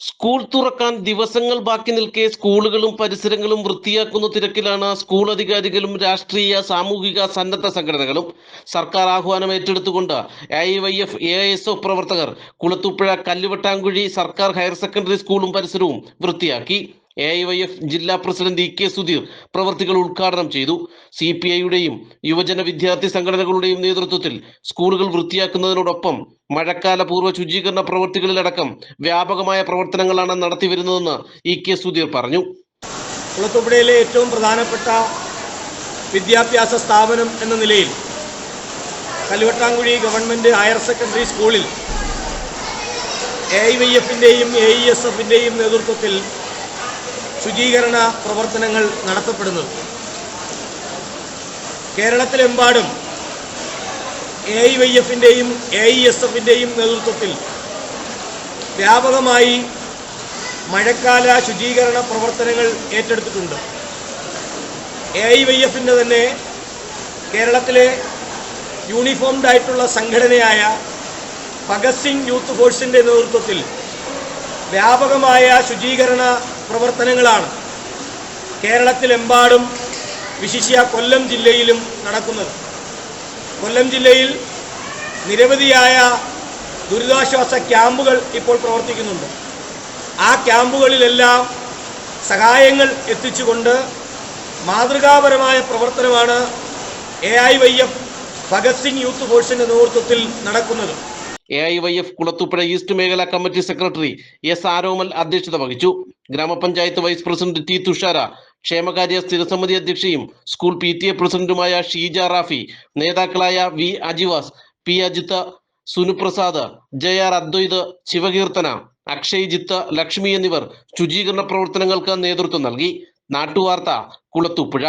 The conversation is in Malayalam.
സ്കൂൾ തുറക്കാൻ ദിവസങ്ങൾ ബാക്കി നിൽക്കെ സ്കൂളുകളും പരിസരങ്ങളും വൃത്തിയാക്കുന്ന തിരക്കിലാണ് സ്കൂൾ അധികാരികളും രാഷ്ട്രീയ സാമൂഹിക സന്നദ്ധ സംഘടനകളും. സർക്കാർ ആഹ്വാനം ഏറ്റെടുത്തുകൊണ്ട് I Y F A S O പ്രവർത്തകർ കുളത്തൂപ്പുഴ കല്ലുവട്ടാങ്കുഴി സർക്കാർ ഹയർ സെക്കൻഡറി സ്കൂളും പരിസരവും വൃത്തിയാക്കി. എ ഐ വൈ എഫ് ജില്ലാ പ്രസിഡന്റ് ഇ കെ സുധീർ പ്രവർത്തികൾ ഉദ്ഘാടനം ചെയ്തു. സി പി ഐയുടെയും യുവജന വിദ്യാർത്ഥി സംഘടനകളുടെയും നേതൃത്വത്തിൽ സ്കൂളുകൾ വൃത്തിയാക്കുന്നതിനോടൊപ്പം മഴക്കാല പൂർവ ശുചീകരണ പ്രവൃത്തികളിലടക്കം വ്യാപകമായ പ്രവർത്തനങ്ങളാണ് നടത്തിവരുന്നതെന്ന് ഇ കെ സുധീർ പറഞ്ഞു. കുളത്തുപുഴയിലെ ഏറ്റവും പ്രധാനപ്പെട്ട വിദ്യാഭ്യാസ സ്ഥാപനം എന്ന നിലയിൽ കല്ലുവട്ടാങ്കുഴി ഗവൺമെന്റ് ഹയർ സെക്കൻഡറി സ്കൂളിൽ എ ഐ വൈ എഫിന്റെയും എ ഇ എസ് എഫിന്റെയും നേതൃത്വത്തിൽ ശുചീകരണ പ്രവർത്തനങ്ങൾ നടത്തപ്പെടുന്നത് കേരളത്തിലെമ്പാടും എ ഐ വൈ എഫിന്റെയും എ ഇ എസ് എഫിന്റെയും നേതൃത്വത്തിൽ വ്യാപകമായി മഴക്കാല ശുചീകരണ പ്രവർത്തനങ്ങൾ ഏറ്റെടുത്തിട്ടുണ്ട്. എ ഐ വൈ എഫിന്റെ തന്നെ കേരളത്തിലെ യൂണിഫോംഡ് ആയിട്ടുള്ള സംഘടനയായ ഭഗത് സിംഗ് യൂത്ത് ഫോഴ്സിന്റെ നേതൃത്വത്തിൽ വ്യാപകമായ ശുചീകരണ പ്രവർത്തനങ്ങളാണ് കേരളത്തിലെമ്പാടും വിശിഷ്യ കൊല്ലം ജില്ലയിലും നടക്കുന്നത്. കൊല്ലം ജില്ലയിൽ നിരവധിയായ ദുരിതാശ്വാസ ക്യാമ്പുകൾ ഇപ്പോൾ പ്രവർത്തിക്കുന്നുണ്ട്. ആ ക്യാമ്പുകളിലെല്ലാം സഹായങ്ങൾ എത്തിച്ചുകൊണ്ട് മാതൃകാപരമായ പ്രവർത്തനമാണ് A I Y F Bhagat Singh youth ഫോഴ്സിന്റെ നേതൃത്വത്തിൽ നടക്കുന്നത്. A I Y F Kulathupuzha east മേഖലാ കമ്മിറ്റി സെക്രട്ടറി എസ് ആരോമൽ അധ്യക്ഷത വഹിച്ചു. ഗ്രാമപഞ്ചായത്ത് വൈസ് പ്രസിഡന്റ് ടി തുഷാര ക്ഷേമകാര്യ സ്ഥിരസമിതി അധ്യക്ഷയും സ്കൂൾ പി ടി എ പ്രസിഡന്റുമായ ഷീജ റാഫി നേതാക്കളായ V Ajivas P Ajith Sunuprasad J R Adwaith Sivakeerthana Akshay Jith Lakshmi എന്നിവർ ശുചീകരണ പ്രവർത്തനങ്ങൾക്ക് നേതൃത്വം നൽകി. നാട്ടുവാർത്ത കുളത്തൂപ്പുഴ.